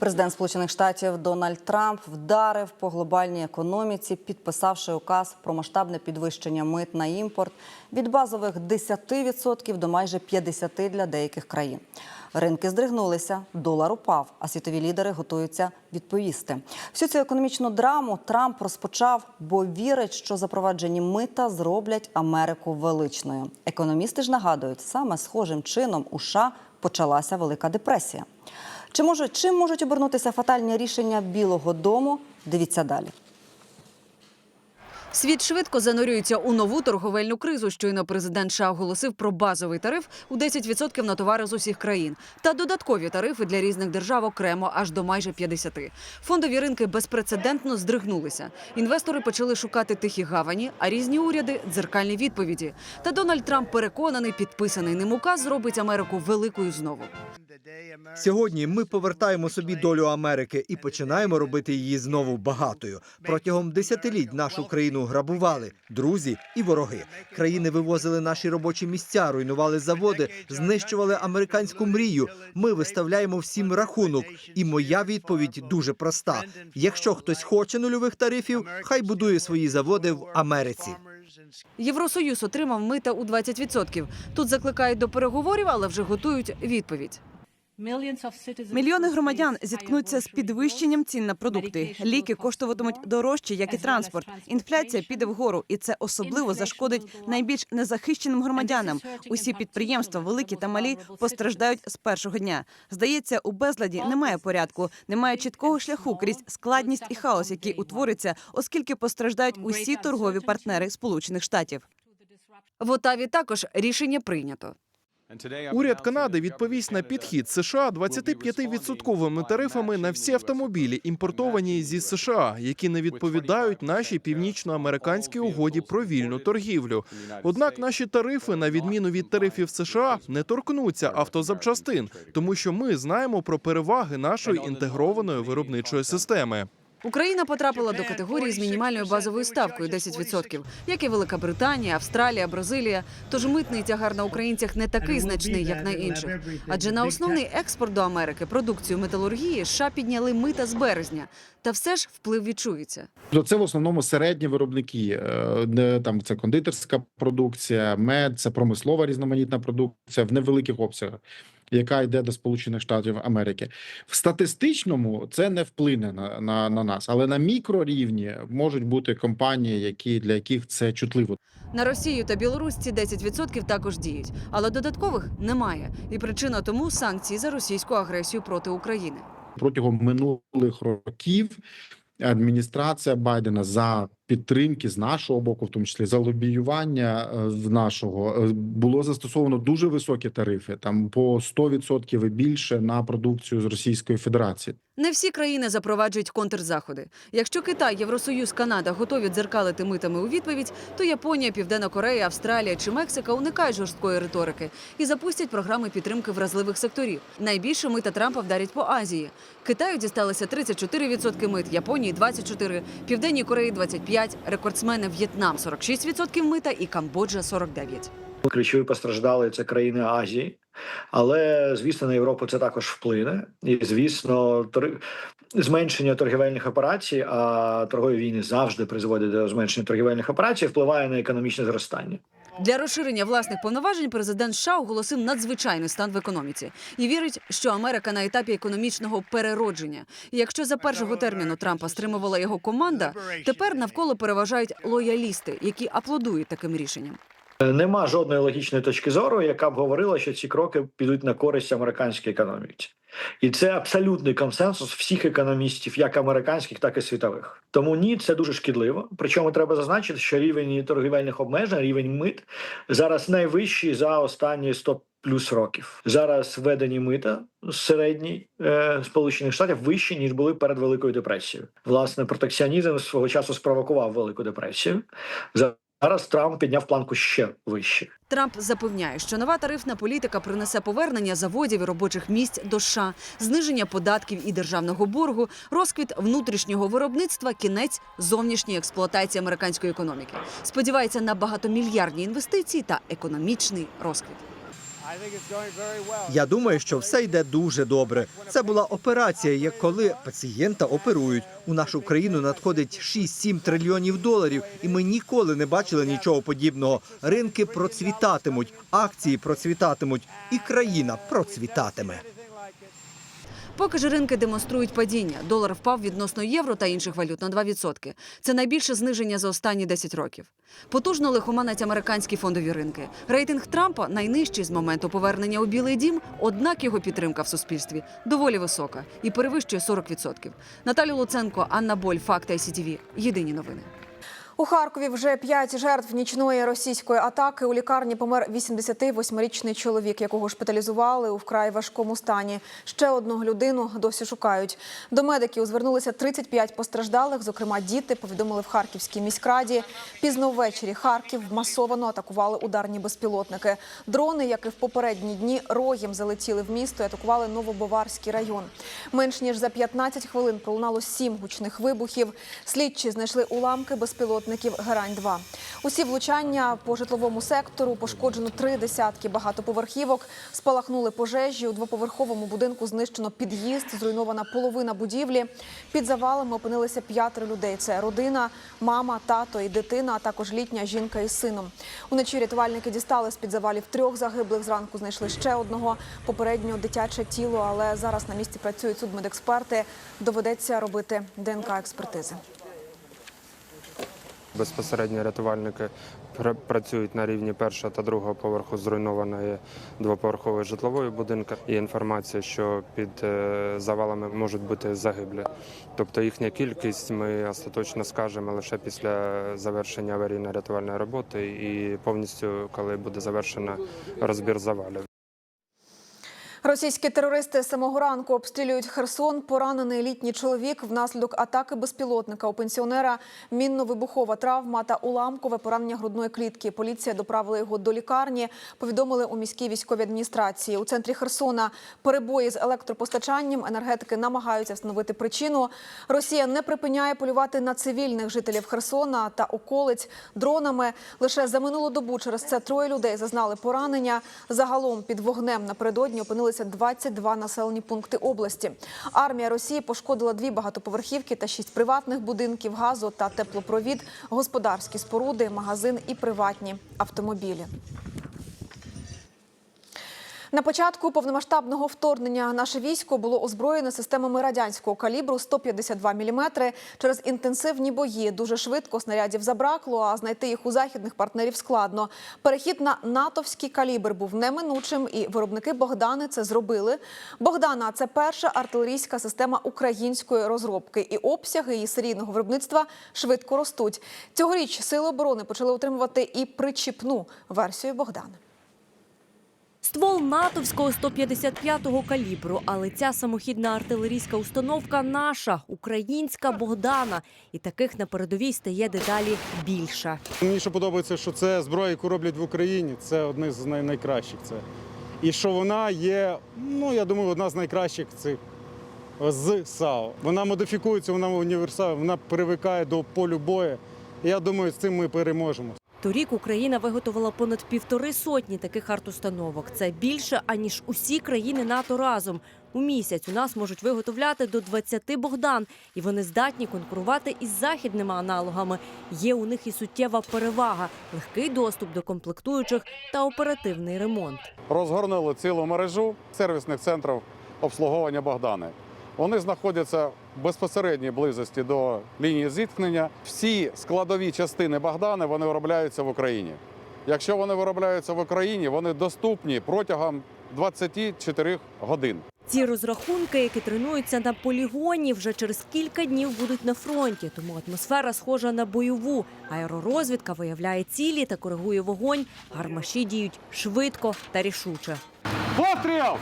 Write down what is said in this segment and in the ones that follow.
Президент Сполучених Штатів Дональд Трамп вдарив по глобальній економіці, підписавши указ про масштабне підвищення мит на імпорт від базових 10% до майже 50% для деяких країн. Ринки здригнулися, долар упав, а світові лідери готуються відповісти. Всю цю економічну драму Трамп розпочав, бо вірить, що запроваджені мита зроблять Америку величною. Економісти ж нагадують, саме схожим чином у США почалася Велика депресія. Чи можуть чим можуть обернутися фатальні рішення Білого Дому? Дивіться далі. Світ швидко занурюється у нову торговельну кризу. Щойно президент США оголосив про базовий тариф у 10% на товари з усіх країн та додаткові тарифи для різних держав окремо аж до майже 50%. Фондові ринки безпрецедентно здригнулися. Інвестори почали шукати тихі гавані, а різні уряди дзеркальні відповіді. Та Дональд Трамп переконаний, підписаний ним указ зробить Америку великою знову. Сьогодні ми повертаємо собі долю Америки і починаємо робити її знову багатою. Протягом десятиліть нашу країну грабували друзі і вороги. Країни вивозили наші робочі місця, руйнували заводи, знищували американську мрію. Ми виставляємо всім рахунок. І моя відповідь дуже проста: якщо хтось хоче нульових тарифів, хай будує свої заводи в Америці. Євросоюз отримав мита у 20%. Тут закликають до переговорів, але вже готують відповідь. Мільйони громадян зіткнуться з підвищенням цін на продукти. Ліки коштуватимуть дорожче, як і транспорт. Інфляція піде вгору, і це особливо зашкодить найбільш незахищеним громадянам. Усі підприємства, великі та малі, постраждають з першого дня. Здається, у безладі немає порядку, немає чіткого шляху крізь складність і хаос, який утвориться, оскільки постраждають усі торгові партнери Сполучених Штатів. В Отаві також рішення прийнято. Уряд Канади відповість на підхід США 25-відсотковими тарифами на всі автомобілі, імпортовані зі США, які не відповідають нашій північноамериканській угоді про вільну торгівлю. Однак наші тарифи, на відміну від тарифів США, не торкнуться автозапчастин, тому що ми знаємо про переваги нашої інтегрованої виробничої системи. Україна потрапила до категорії з мінімальною базовою ставкою 10%, як і Велика Британія, Австралія, Бразилія. Тож митний тягар на українцях не такий значний, як на інших. Адже на основний експорт до Америки продукцію металургії США підняли мита з березня. Та все ж вплив відчується. То це в основному середні виробники. е, Там це кондитерська продукція, мед, це промислова різноманітна продукція в невеликих обсягах, яка йде до Сполучених Штатів Америки. В статистичному це не вплине на, на, на нас, але на мікрорівні можуть бути компанії, які для яких це чутливо. На Росію та Білорусь ці 10% також діють, але додаткових немає. І причина тому санкції за російську агресію проти України. Протягом минулих років адміністрація Байдена за підтримки з нашого боку, в тому числі за лобіювання е, в нашого е, було застосовано дуже високі тарифи, там по 100% і більше на продукцію з Російської Федерації. Не всі країни запроваджують контрзаходи. Якщо Китай, Євросоюз, Канада готові дзеркалити митами у відповідь, то Японія, Південна Корея, Австралія чи Мексика уникають жорсткої риторики і запустять програми підтримки вразливих секторів. Найбільше мита Трампа вдарять по Азії. Китаю дісталося 34% мит, Японії 24%, Південній Кореї 25%, рекордсмени В'єтнам 46% мита і Камбоджа 49%. Ключові постраждали це країни Азії, але звісно на Європу це також вплине. І звісно, тор... зменшення торгівельних операцій, а торгові війни завжди призводять до зменшення торгівельних операцій, впливає на економічне зростання. Для розширення власних повноважень президент США оголосив надзвичайний стан в економіці і вірить, що Америка на етапі економічного переродження. І якщо за першого терміну Трампа стримувала його команда, тепер навколо переважають лоялісти, які аплодують таким рішенням. Нема жодної логічної точки зору, яка б говорила, що ці кроки підуть на користь американській економіці. І це абсолютний консенсус всіх економістів, як американських, так і світових. Тому ні, це дуже шкідливо. Причому треба зазначити, що рівень торгівельних обмежень, рівень мит зараз найвищий за останні 100 плюс років. Зараз введені мита середній е, сполучених штатів вищі ніж були перед великою депресією. Власне, протекціонізм свого часу спровокував велику депресію. За Зараз Трамп підняв планку ще вище. Трамп запевняє, що нова тарифна політика принесе повернення заводів і робочих місць до США, зниження податків і державного боргу, розквіт внутрішнього виробництва, кінець зовнішньої експлуатації американської економіки. Сподівається на багатомільярдні інвестиції та економічний розквіт. Я думаю, що все йде дуже добре. Це була операція, як коли пацієнта оперують. У нашу країну надходить 6-7 трильйонів доларів, і ми ніколи не бачили нічого подібного. Ринки процвітатимуть, акції процвітатимуть, і країна процвітатиме. Поки ж ринки демонструють падіння. Долар впав відносно євро та інших валют на 2%. Це найбільше зниження за останні 10 років. Потужно лихоманять американські фондові ринки. Рейтинг Трампа найнижчий з моменту повернення у Білий Дім, однак його підтримка в суспільстві доволі висока і перевищує 40%. Наталю Луценко, Анна Боль, Факти СІТВ. Єдині новини. У Харкові вже п'ять жертв нічної російської атаки. У лікарні помер 88-річний чоловік, якого шпиталізували у вкрай важкому стані. Ще одну людину досі шукають. До медиків звернулися 35 постраждалих, зокрема діти. Повідомили в Харківській міськраді. Пізно ввечері Харків масовано атакували ударні безпілотники. Дрони, як і в попередні дні, роєм залетіли в місто і атакували Новобаварський район. Менш ніж за 15 хвилин пролунало сім гучних вибухів. Слідчі знайшли уламки безпілотників Герань-2. Усі влучання по житловому сектору пошкоджено три десятки багатоповерхівок. Спалахнули пожежі. У двоповерховому будинку знищено під'їзд, зруйнована половина будівлі. Під завалами опинилися п'ятеро людей. Це родина, мама, тато і дитина, а також літня жінка із сином. Уночі рятувальники дістали з під завалів трьох загиблих. Зранку знайшли ще одного попередньо дитяче тіло, але зараз на місці працюють судмедексперти. Доведеться робити ДНК експертизи. Безпосередньо рятувальники пр- працюють на рівні першого та другого поверху зруйнованої двоповерхової житлової будинки. Є інформація, що під е, завалами можуть бути загиблі. Тобто їхня кількість ми остаточно скажемо лише після завершення аварійно-рятувальної роботи і повністю, коли буде завершено розбір завалів. Російські терористи самого ранку обстрілюють Херсон. Поранений літній чоловік внаслідок атаки безпілотника у пенсіонера. Мінно-вибухова травма та уламкове поранення грудної клітки. Поліція доправила його до лікарні. Повідомили у міській військовій адміністрації. У центрі Херсона перебої з електропостачанням. Енергетики намагаються встановити причину. Росія не припиняє полювати на цивільних жителів Херсона та околиць дронами. Лише за минулу добу через це троє людей зазнали поранення. Загалом під вогнем напередодні опинилися 22 населені пункти області. Армія Росії пошкодила дві багатоповерхівки та шість приватних будинків, газу та теплопровід, господарські споруди, магазин і приватні автомобілі. На початку повномасштабного вторгнення наше військо було озброєне системами радянського калібру 152 мм. Через інтенсивні бої дуже швидко снарядів забракло, а знайти їх у західних партнерів складно. Перехід на натовський калібр був неминучим, і виробники Богдани це зробили. Богдана це перша артилерійська система української розробки, і обсяги її серійного виробництва швидко ростуть. Цьогоріч сили оборони почали отримувати і причіпну версію Богдана. Ствол натовського 155-го калібру, але ця самохідна артилерійська установка наша, українська Богдана. І таких на передовій стає дедалі більше. Мені що подобається, що це зброя, яку роблять в Україні. Це одне з найкращих. Це. І що вона є, ну я думаю, одна з найкращих цих з САУ. Вона модифікується, вона універсальна, вона привикає до полю бою. Я думаю, з цим ми переможемо. Торік Україна виготовила понад півтори сотні таких артустановок. Це більше аніж усі країни НАТО разом. У місяць у нас можуть виготовляти до 20 Богдан, і вони здатні конкурувати із західними аналогами. Є у них і суттєва перевага, легкий доступ до комплектуючих та оперативний ремонт. розгорнули цілу мережу сервісних центрів обслуговування Богдани. Вони знаходяться безпосередній близості до лінії зіткнення. Всі складові частини Богдани вони виробляються в Україні. Якщо вони виробляються в Україні, вони доступні протягом 24 годин. Ці розрахунки, які тренуються на полігоні, вже через кілька днів будуть на фронті. Тому атмосфера схожа на бойову. Аеророзвідка виявляє цілі та коригує вогонь. Гармаші діють швидко та рішуче. Постріл!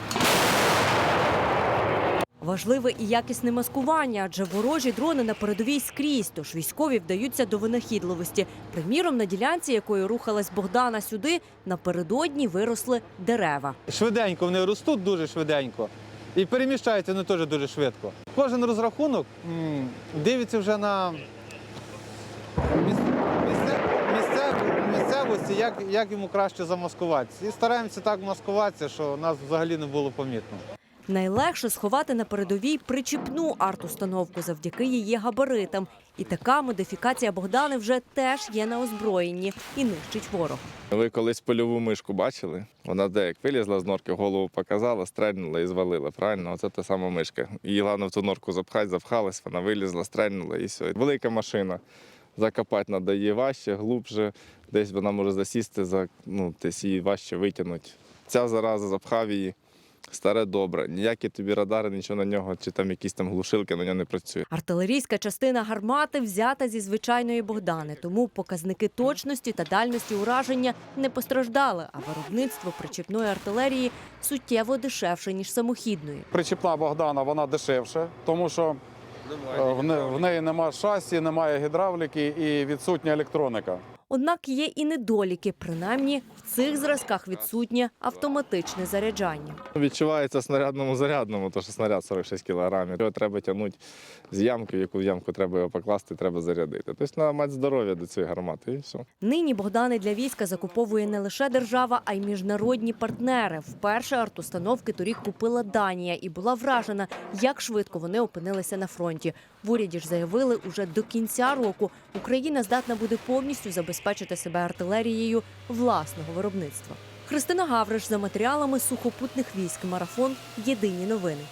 Важливе і якісне маскування, адже ворожі дрони на передовій скрізь, тож військові вдаються до винахідливості. Приміром, на ділянці, якою рухалась Богдана сюди, напередодні виросли дерева. Швиденько вони ростуть дуже швиденько і переміщаються вони теж дуже швидко. Кожен розрахунок дивиться вже на міс- місцевості, як, як йому краще замаскуватися. І стараємося так маскуватися, що нас взагалі не було помітно. Найлегше сховати на передовій причіпну арт-установку завдяки її габаритам. І така модифікація Богдани вже теж є на озброєнні і нищить ворога. Ви колись польову мишку бачили? Вона де як вилізла з норки, голову показала, стрельнула і звалила. Правильно, оце та сама мишка. Її головне в ту норку запхати, запхалась, вона вилізла, стрельнула і все. Велика машина. Закопати її важче, глубже. Десь вона може засісти, за, ну, десь її важче витягнути. Ця зараза запхав її. Старе добре. Ніякі тобі радари, нічого на нього, чи там якісь там глушилки на нього не працює. Артилерійська частина гармати взята зі звичайної Богдани, тому показники точності та дальності ураження не постраждали, а виробництво причіпної артилерії суттєво дешевше ніж самохідної. Причіпна Богдана вона дешевше, тому що е, в не- в неї немає шасі, немає гідравліки і відсутня електроніка. Однак є і недоліки, принаймні в цих зразках відсутнє автоматичне заряджання. Відчувається снарядному зарядному, тому що снаряд 46 кілограмів. Його треба тягнути з ямки, в яку ямку треба його покласти, треба зарядити. Тобто треба мати здоров'я до цієї гармати, і все. Нині Богдани для війська закуповує не лише держава, а й міжнародні партнери. Вперше артустановки торік купила Данія і була вражена, як швидко вони опинилися на фронті. В уряді ж заявили, уже до кінця року Україна здатна буде повністю забезпечити себе артилерією власного виробництва. Христина Гавриш за матеріалами сухопутних військ. Марафон. Єдині новини.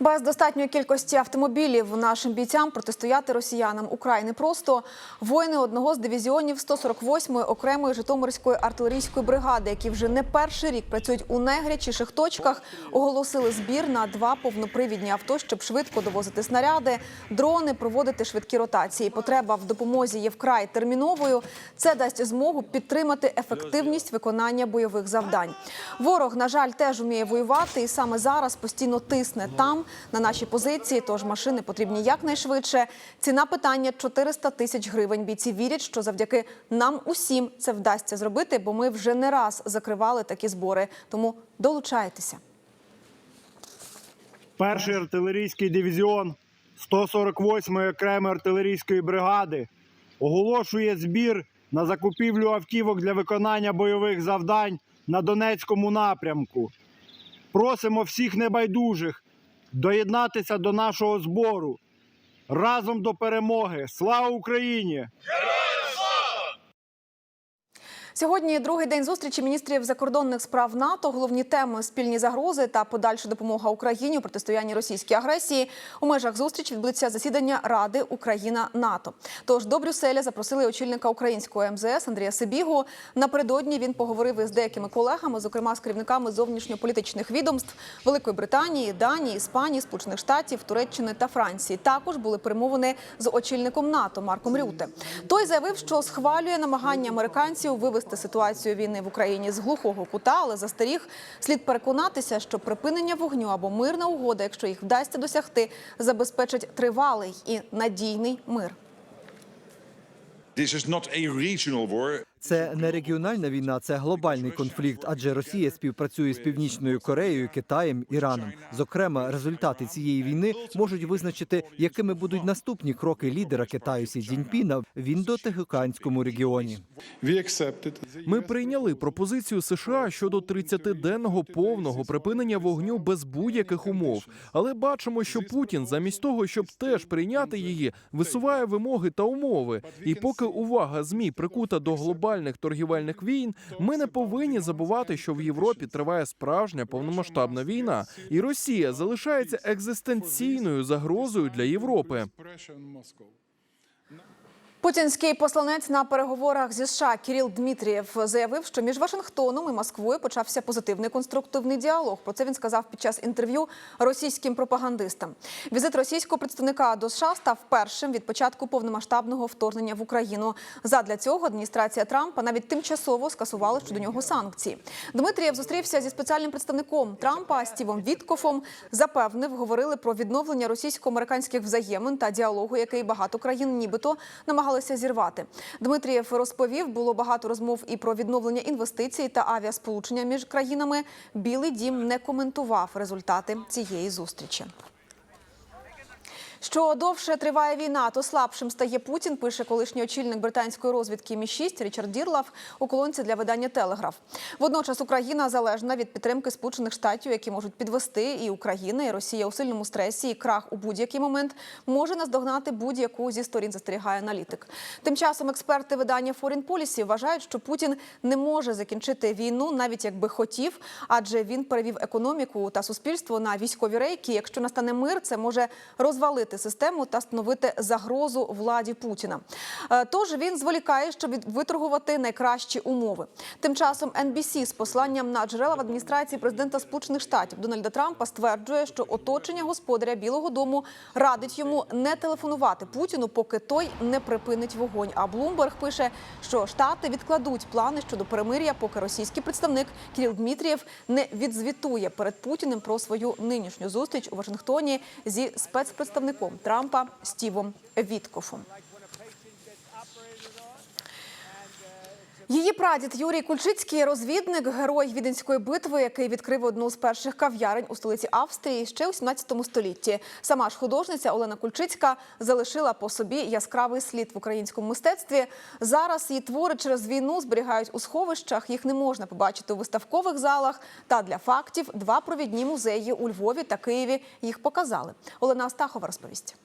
Без достатньої кількості автомобілів нашим бійцям протистояти росіянам украй непросто. Воїни одного з дивізіонів 148-ї окремої Житомирської артилерійської бригади, які вже не перший рік працюють у найгарячіших точках, оголосили збір на два повнопривідні авто, щоб швидко довозити снаряди, дрони, проводити швидкі ротації. Потреба в допомозі є вкрай терміновою. Це дасть змогу підтримати ефективність виконання бойових завдань. Ворог, на жаль, теж вміє воювати, і саме зараз постійно тисне там на наші позиції. Тож машини потрібні якнайшвидше. Ціна питання 400 тисяч гривень. Бійці вірять, що завдяки нам усім це вдасться зробити, бо ми вже не раз закривали такі збори. Тому долучайтеся. Перший артилерійський дивізіон 148-ї окремої артилерійської бригади оголошує збір на закупівлю автівок для виконання бойових завдань на Донецькому напрямку. Просимо всіх небайдужих доєднатися до нашого збору. Разом до перемоги! Слава Україні! Сьогодні другий день зустрічі міністрів закордонних справ НАТО. Головні теми спільні загрози та подальша допомога Україні у протистоянні російській агресії. У межах зустрічі відбудеться засідання Ради Україна НАТО. Тож до Брюсселя запросили очільника українського МЗС Андрія Сибігу. Напередодні він поговорив із деякими колегами, зокрема з керівниками зовнішньополітичних відомств Великої Британії, Данії, Іспанії, Сполучених Штатів, Туреччини та Франції. Також були перемовини з очільником НАТО Марком Рюте. Той заявив, що схвалює намагання американців вивести ситуацію війни в Україні з глухого кута, але застеріг слід переконатися, що припинення вогню або мирна угода, якщо їх вдасться досягти, забезпечить тривалий і надійний мир. This is not a regional war. Це не регіональна війна, це глобальний конфлікт, адже Росія співпрацює з Північною Кореєю, Китаєм, Іраном. Зокрема, результати цієї війни можуть визначити, якими будуть наступні кроки лідера Китаю Сі Цзіньпіна в індотихоокеанському регіоні. Ми прийняли пропозицію США щодо 30-денного повного припинення вогню без будь-яких умов. Але бачимо, що Путін, замість того, щоб теж прийняти її, висуває вимоги та умови. І поки увага змі прикута до глобальних торгівельних війн, ми не повинні забувати, що в Європі триває справжня повномасштабна війна, і Росія залишається екзистенційною загрозою для Європи. Путінський посланець на переговорах зі США Кіріл Дмитрієв заявив, що між Вашингтоном і Москвою почався позитивний конструктивний діалог. Про це він сказав під час інтерв'ю російським пропагандистам. Візит російського представника до США став першим від початку повномасштабного вторгнення в Україну. Задля цього адміністрація Трампа навіть тимчасово скасувала щодо нього санкції. Дмитрієв зустрівся зі спеціальним представником Трампа Стівом Віткофом. Запевнив, говорили про відновлення російсько-американських взаємин та діалогу, який багато країн нібито намагалися зірвати. Дмитрієв розповів, було багато розмов і про відновлення інвестицій та авіасполучення між країнами. Білий дім не коментував результати цієї зустрічі. Що довше триває війна, то слабшим стає Путін, пише колишній очільник британської розвідки Мі 6 Річард Дірлав у колонці для видання Телеграф. Водночас Україна залежна від підтримки Сполучених Штатів, які можуть підвести і Україна, і Росія у сильному стресі, і крах у будь-який момент може наздогнати будь-яку зі сторін, застерігає аналітик. Тим часом експерти видання Foreign Policy вважають, що Путін не може закінчити війну, навіть якби хотів, адже він перевів економіку та суспільство на військові рейки. Якщо настане мир, це може розвалити систему та становити загрозу владі Путіна. Е, Тож він зволікає, щоб виторгувати найкращі умови. Тим часом NBC з посланням на джерела в адміністрації президента Сполучених Штатів Дональда Трампа стверджує, що оточення господаря Білого Дому радить йому не телефонувати Путіну, поки той не припинить вогонь. А Блумберг пише, що штати відкладуть плани щодо перемир'я, поки російський представник Кіріл Дмитрієв не відзвітує перед Путіним про свою нинішню зустріч у Вашингтоні зі спецпредставником Трампа Стівом Віткофом. Її прадід Юрій Кульчицький розвідник, герой віденської битви, який відкрив одну з перших кав'ярень у столиці Австрії ще у 17 столітті. Сама ж художниця Олена Кульчицька залишила по собі яскравий слід в українському мистецтві. Зараз її твори через війну зберігають у сховищах. Їх не можна побачити у виставкових залах. Та для фактів два провідні музеї у Львові та Києві їх показали. Олена Астахова розповість.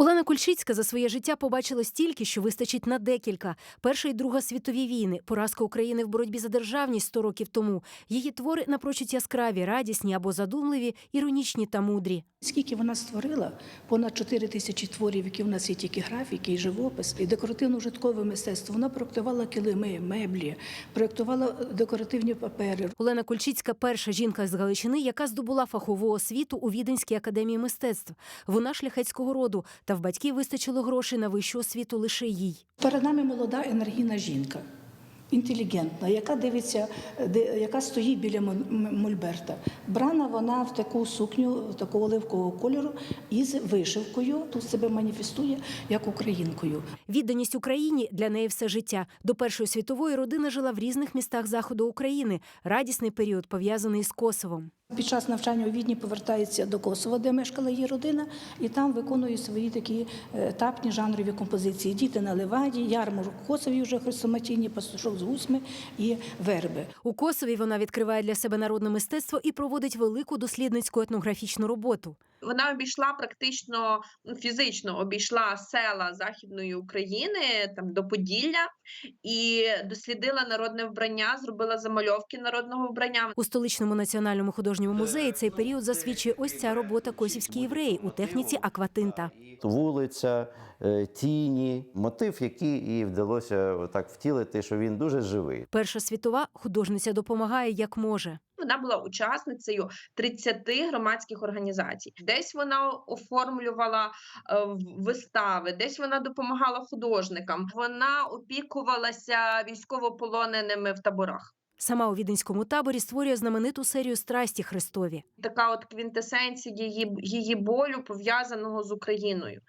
Олена Кульчицька за своє життя побачила стільки, що вистачить на декілька. Перша і Друга світові війни, поразка України в боротьбі за державність 100 років тому. Її твори напрочуд яскраві, радісні або задумливі, іронічні та мудрі. Скільки вона створила? Понад 4 тисячі творів, які в нас є тільки графіки, і живопис, і декоративно-житкове мистецтво. Вона проектувала килими, меблі, проектувала декоративні папери. Олена Кульчицька перша жінка з Галичини, яка здобула фахову освіту у Віденській академії мистецтв. Вона шляхетського роду, та в батьків вистачило грошей на вищу освіту лише їй. Перед нами молода енергійна жінка. Інтелігентна, яка дивиться, яка стоїть біля Мольберта. Брана вона в таку сукню такого оливкового кольору із вишивкою. Тут себе маніфестує як українкою. Відданість Україні для неї все життя. До Першої світової родина жила в різних містах заходу України. Радісний період пов'язаний з Косовом. Під час навчання у Відні повертається до Косова, де мешкала її родина, і там виконує свої такі е, етапні жанрові композиції. Діти на Леваді, ярмарок Косові вже хрестоматійні, пастушок з гусьми і верби. У Косові вона відкриває для себе народне мистецтво і проводить велику дослідницьку етнографічну роботу. Вона обійшла практично ну, фізично обійшла села Західної України там до Поділля і дослідила народне вбрання, зробила замальовки народного вбрання. У столичному національному художньому музеї цей період засвідчує ось ця робота косівські євреї у техніці акватинта. вулиця, е, тіні, мотив, який і вдалося так втілити, що він дуже живий. Перша світова художниця допомагає як може. Вона була учасницею 30 громадських організацій. Десь вона оформлювала е, вистави, десь вона допомагала художникам. Вона опікувалася військовополоненими в таборах. Сама у віденському таборі створює знамениту серію страсті Христові. така от квінтесенція її, її болю пов'язаного з Україною.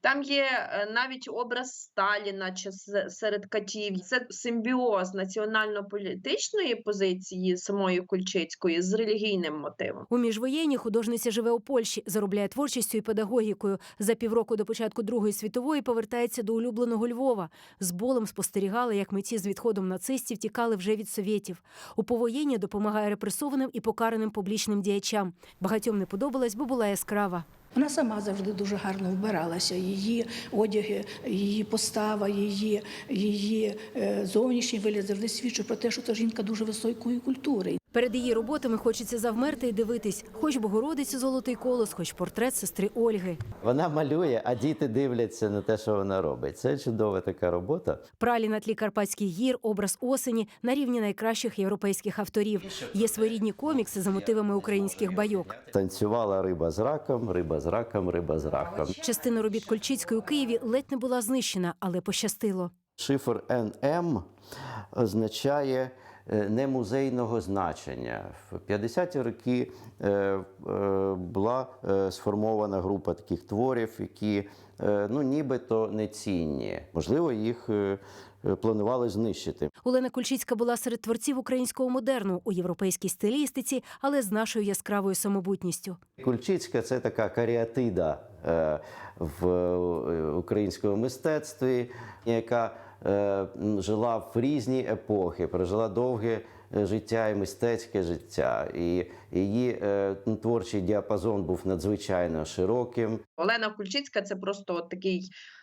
Там є е, навіть образ Сталіна чи серед катів. Це симбіоз національно-політичної позиції самої Кульчицької з релігійним мотивом. У міжвоєнні художниця живе у Польщі, заробляє творчістю і педагогікою. За півроку до початку Другої світової повертається до улюбленого Львова. З болем спостерігала, як митці з відходом нацистів тікали вже від совєтів. У повоєнні допомагає репресованим і покараним публічним діячам. Багатьом не подобалась, бо була яскрава. Вона сама завжди дуже гарно вбиралася. Її одяги, її постава, її, її е, зовнішній вигляд завжди свідчив про те, що це жінка дуже високої культури. Перед її роботами хочеться завмерти і дивитись, хоч Богородицю золотий колос, хоч портрет сестри Ольги. Вона малює, а діти дивляться на те, що вона робить. Це чудова така робота. Пралі на тлі Карпатських гір, образ осені на рівні найкращих європейських авторів. Є своєрідні комікси за мотивами українських байок. Танцювала риба з раком, риба з раком, риба з раком. Частина робіт Кольчицької у Києві ледь не була знищена, але пощастило. Шифр НМ означає не музейного значення. В 50-ті роки е, е, була е, сформована група таких творів, які е, ну, нібито не цінні. Можливо, їх е, е, планували знищити. Олена Кульчицька була серед творців українського модерну у європейській стилістиці, але з нашою яскравою самобутністю. Кульчицька це така каріатида е, в е, українському мистецтві, яка е, жила в різні епохи, прожила довге е, життя і мистецьке життя. І її е, творчий діапазон був надзвичайно широким. Олена Кульчицька це просто такий е,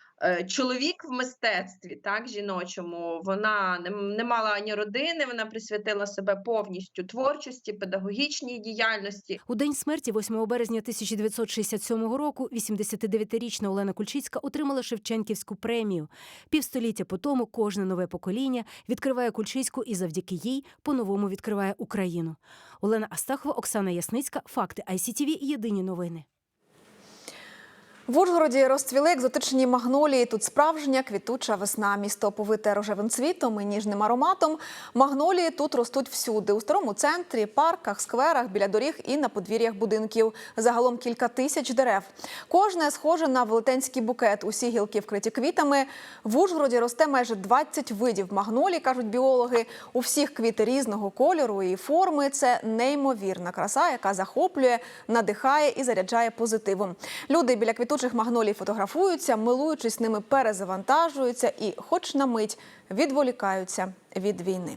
чоловік в мистецтві, так, жіночому. Вона не, не мала ані родини, вона присвятила себе повністю творчості, педагогічній діяльності. У день смерті, 8 березня 1967 року, 89-річна Олена Кульчицька отримала Шевченківську премію. Півстоліття по тому кожне нове покоління відкриває Кульчицьку і завдяки їй по-новому відкриває Україну. Олена Астахова, Оксана Ясницька. Факти ICTV. Єдині новини. В Ужгороді розцвіли екзотичні магнолії. Тут справжня квітуча весна. Місто повите рожевим цвітом і ніжним ароматом. Магнолії тут ростуть всюди у старому центрі, парках, скверах, біля доріг і на подвір'ях будинків. Загалом кілька тисяч дерев. Кожне схоже на велетенський букет. Усі гілки вкриті квітами. В Ужгороді росте майже 20 видів магнолій, кажуть біологи. У всіх квіти різного кольору і форми. Це неймовірна краса, яка захоплює, надихає і заряджає позитивом. Люди біля квітучих магнолій фотографуються, милуючись ними, перезавантажуються і, хоч на мить, відволікаються від війни.